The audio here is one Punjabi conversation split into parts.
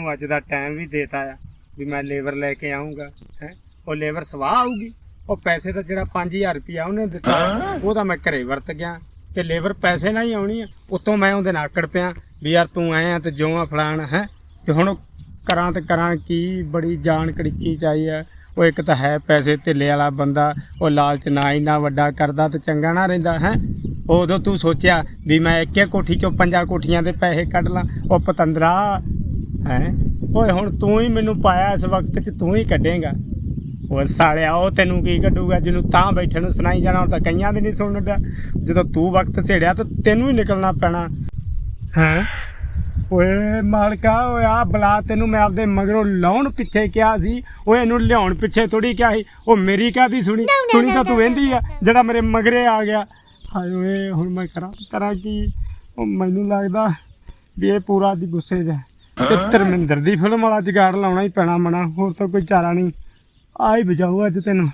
ਨੂੰ ਅੱਜ ਦਾ ਟਾਈਮ ਵੀ ਦੇਤਾ ਆ ਵੀ ਮੈਂ ਲੇਬਰ ਲੈ ਕੇ ਆਉਂਗਾ ਹੈ? ਉਹ ਲੇਬਰ ਸਵਾਹ ਆਊਗੀ। ਉਹ ਪੈਸੇ ਤਾਂ ਜਿਹੜਾ 5000 ਰੁਪਇਆ ਉਹਨੇ ਦਿੱਤਾ ਉਹ ਤਾਂ ਮੈਂ ਘਰੇ ਵਰਤ ਗਿਆ। ਤੇ ਲੇਬਰ ਪੈਸੇ ਨਾਲ ਹੀ ਆਉਣੀ ਆ। ਉਤੋਂ ਮੈਂ ਉਹਦੇ ਨਾਲ ਆਕੜ ਪਿਆ ਵੀ ਯਾਰ ਤੂੰ ਆਇਆ ਤੇ ਜਿਉਂ ਆ ਫਲਾਣ ਹੈ? ਤੇ ਹੁਣ ਕਰਾਂ ਤੇ ਕਰਾਂ ਕੀ ਬੜੀ ਜਾਣ ਕੜਿੱਕੀ ਚਾਹੀ ਆ। ਉਹ ਇੱਕ ਤਾਂ ਹੈ ਪੈਸੇ ਧੇਲੇ ਵਾਲਾ ਬੰਦਾ ਉਹ ਲਾਲਚ ਨਾ ਇੰਨਾ ਵੱਡਾ ਕਰਦਾ ਤੇ ਚੰਗਾ ਨਾ ਰਹਿੰਦਾ ਹੈ? ਉਦੋਂ ਤੂੰ ਸੋਚਿਆ ਵੀ ਮੈਂ ਇੱਕੇ ਕੋਠੀ ਚੋਂ ਪੰਜਾਂ ਕੋਠੀਆਂ ਦੇ ਪੈਸੇ ਕੱਢ ਲਾਂ ਉਹ ਪਤੰਦਰਾ ਹੈ? ਓਏ ਹੁਣ ਤੂੰ ਹੀ ਮੈਨੂੰ ਪਾਇਆ ਇਸ ਵਕਤ 'ਚ ਤੂੰ ਹੀ ਕੱਢੇਗਾ। ਉਹ ਸਾਲਿਆ ਉਹ ਤੈਨੂੰ ਕੀ ਕੱਢੂਗਾ? ਜਿਹਨੂੰ ਤਾਂ ਬੈਠੇ ਨੂੰ ਸੁਣਾਈ ਜਾਣਾ ਉਹ ਤਾਂ ਕਈਆਂ ਦੇ ਨਹੀਂ ਸੁਣਦਾ ਜਦੋਂ ਤੂੰ ਵਕਤ ਛੇੜਿਆ ਤਾਂ ਤੈਨੂੰ ਹੀ ਨਿਕਲਣਾ ਪੈਣਾ। ਹੈ? ਓਏ ਮਾਲਕਾ ਓਏ ਆ ਬਲਾ ਤੈਨੂੰ ਮੈਂ ਆਪਦੇ ਮਗਰੋਂ ਲਾਉਣ ਪਿੱਛੇ ਕਿਹਾ ਸੀ। ਓਏ ਇਹਨੂੰ ਲਿਆਉਣ ਪਿੱਛੇ ਥੋੜੀ ਕਿਹਾ ਸੀ। ਉਹ ਮੇਰੀ ਕਾਦੀ ਸੁਣੀ। ਸੁਣੀ ਤਾਂ ਤੂੰ ਵਹਿੰਦੀ ਆ ਜਿਹੜਾ ਮੇਰੇ ਮਗਰੇ ਆ ਗਿਆ। ਹਾਏ ਓਏ ਹੁਣ ਮੈਂ ਕਰਾਂ ਕਰਾਂ ਕੀ? ਉਹ ਮੈਨੂੰ ਲੱਗਦਾ ਵੀ ਇਹ ਪੂਰਾ ਦੀ ਗੁੱਸੇ 'ਚ ਤੇ ਧਰਮਿੰਦਰ ਦੀ ਫਿਲਮ ਵਾਲਾ ਜਗਾੜ ਲਾਉਣਾ ਹੀ ਪੈਣਾ ਮਣਾ ਹੋਰ ਤਾਂ ਕੋਈ ਚਾਰਾ ਨਹੀਂ। ਆ ਹੀ ਬਚਾਊ ਅੱਜ ਤੈਨੂੰ।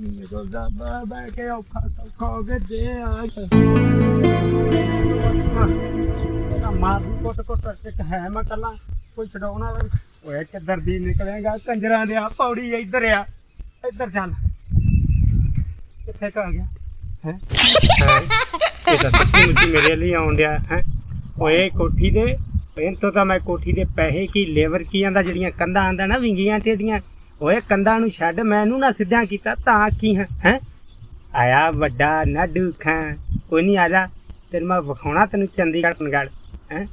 ਨਿਕਲਦਾ ਬਾ ਬਾ ਕੇ ਔਖਾ ਸੌਖਾ ਹੋ ਕੇ ਦੇ ਆ। ਮਾਰ ਦੀ ਕੁੱਟ ਇੱਕ ਹੈ ਮੈਂ ਕੱਲਾ ਕੋਈ ਛਡਾਉਣਾ ਓਏ, ਕਿੱਧਰ ਦੀ ਨਿਕਲੇਗਾ? ਕੰਜਰਾਂ ਦੇ ਆ ਪੌੜੀ ਇੱਧਰ ਆ। ਇੱਧਰ ਚੱਲ। ਕਿੱਥੇ ਕ ਆ ਗਿਆ? ਹੈ। ਇਹ ਤਾਂ ਸੱਚੀ ਮੁੱਚੀ ਮੇਰੇ ਲਈ ਆਉਣ ਡਿਆ ਹੈ। ਓਏ ਕੋਠੀ ਦੇ ਇਹਨਾਂ ਤਾਂ ਮੈਂ ਕੋਠੀ ਦੇ ਪੈਸੇ ਕੀ ਲੇਬਰ ਕੀ ਆਂਦਾ, ਜਿਹੜੀਆਂ ਕੰਧਾਂ ਆਂਦਾ ਨਾ, ਵਿੰਗੀਆਂ ਟੇਡੀਆਂ ਓਏ ਕੰਧਾਂ ਨੂੰ ਛੱਡ ਮੈਨੂੰ ਨਾ ਸਿੱਧਾ ਕੀਤਾ, ਤਾਂ ਕੀ ਹੈ ਹੈ? ਆਇਆ ਵੱਡਾ ਨਾਡੂ ਖਾਂ। ਕੋਈ ਨਹੀਂ ਆ ਜਾ, ਤੈਨੂੰ ਮੈਂ ਵਿਖਾਉਣਾ ਤੈਨੂੰ ਚੰਡੀਗੜ੍ਹ ਪਨਗੜ ਹੈ?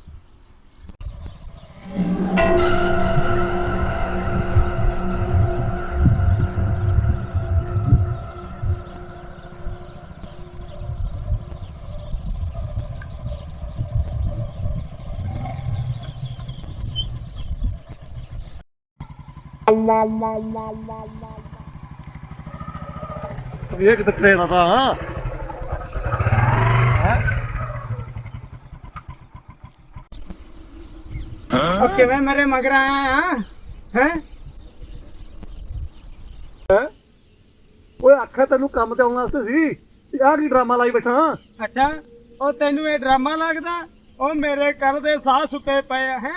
ਵੇਖ ਦਿੱਤੇ ਦਾ ਤਾਂ ਉਹ ਕਿਵੇਂ ਮੇਰੇ ਮਗਰ ਆਇਆ ਹੈ? ਓਏ ਆਖਿਆ ਤੈਨੂੰ ਕੰਮ ਤੇ ਆਉਣ ਵਾਸਤੇ ਸੀ ਆਹ ਕੀ ਡਰਾਮਾ ਲਾਈ ਬੈਠਾ? ਅੱਛਾ ਉਹ ਤੈਨੂੰ ਇਹ ਡਰਾਮਾ ਲੱਗਦਾ? ਉਹ ਮੇਰੇ ਘਰ ਦੇ ਸਾਹ ਸੁੱਕੇ ਪਏ ਹੈ?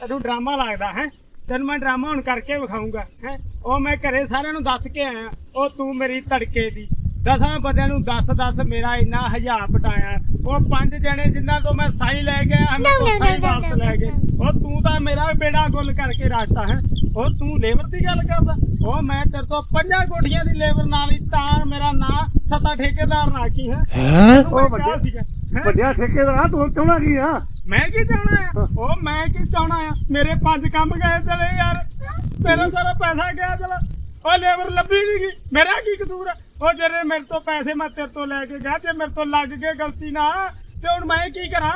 ਤੈਨੂੰ ਡਰਾਮਾ ਲੱਗਦਾ ਹੈ? ਤੈਨੂੰ ਮੈਂ ਡਰਾਮਾ ਹੁਣ ਕਰਕੇ ਵਿਖਾਉਂਗਾ, ਹੈ? ਉਹ ਮੈਂ ਘਰੇ ਸਾਰਿਆਂ ਨੂੰ ਦੱਸ ਕੇ ਆਇਆ, ਉਹ ਤੂੰ ਮੇਰੀ ਧੜਕੇ ਦੀ। ਦਸਾਂ ਬੰਦਿਆਂ ਨੂੰ ਦੱਸ ਦੱਸ ਮੇਰਾ ਇੰਨਾ ਹਜ਼ਾਰ ਪਟਾਇਆ। ਉਹ ਪੰਜ ਜਣੇ ਜਿਨ੍ਹਾਂ ਤੋਂ ਮੈਂ ਸਾਈ ਲੈ ਗਿਆ ਹਮੇ ਤੋਂ ਸਾਈ ਵਾਪਸ ਲੈ ਗਏ। ਉਹ ਤੂੰ ਤਾਂ ਮੇਰਾ ਬੇੜਾ ਗੁੱਲ ਕਰਕੇ ਰਾਜਤਾ ਹੈ। ਉਹ ਤੂੰ ਲੇਬਰ ਦੀ ਗੱਲ ਕਰਦਾ। ਉਹ ਮੈਂ ਤੇਰੇ ਤੋਂ ਪੰਜਾਂ ਕੋਠੀਆਂ ਦੀ ਲੇਬਰ ਨਾਲ ਹੀ ਤਾਂ ਮੇਰਾ ਨਾਂ ਸਤਾ ਠੇਕੇਦਾਰ ਨਾ ਕੀ ਹੈ? ਉਹ ਵੱਡੇ- ਸੀਗਾ। ਹੈਂ? ਵੱਡਿਆ ਠੇਕੇਦਾਰ ਤੂੰ ਚਾਹਣਾ ਕੀ ਆ? ਮੈਂ ਕੀ ਚਾਹਣਾ ਆ? ਉਹ ਮੈਂ ਕੀ ਚਾਹਣਾ ਆ? ਮੇਰੇ ਪੰਜ ਕੰਮ ਗਏ ਚਲੇ ਯਾਰ। ਮੇਰਾ ਸਾਰਾ ਪੈਸਾ ਗਿਆ ਚਲਾ। ਉਹ ਲੇਬਰ ਲੱਭੀ ਨਹੀਂ ਗਈ। ਮੇਰਾ ਕੀ ਕਸੂਰ ਆ? ਉਹ ਜਿਹੜੇ ਮੇਰੇ ਤੋਂ ਪੈਸੇ ਮੈਂ ਤੇਰੇ ਤੋਂ ਲੈ ਕੇ ਗਿਆ, ਜੇ ਮੇਰੇ ਤੋਂ ਲੱਗ ਗਏ ਗਲਤੀ ਨਾ ਤੇ ਹੁਣ ਮੈਂ ਕੀ ਕਰਾਂ?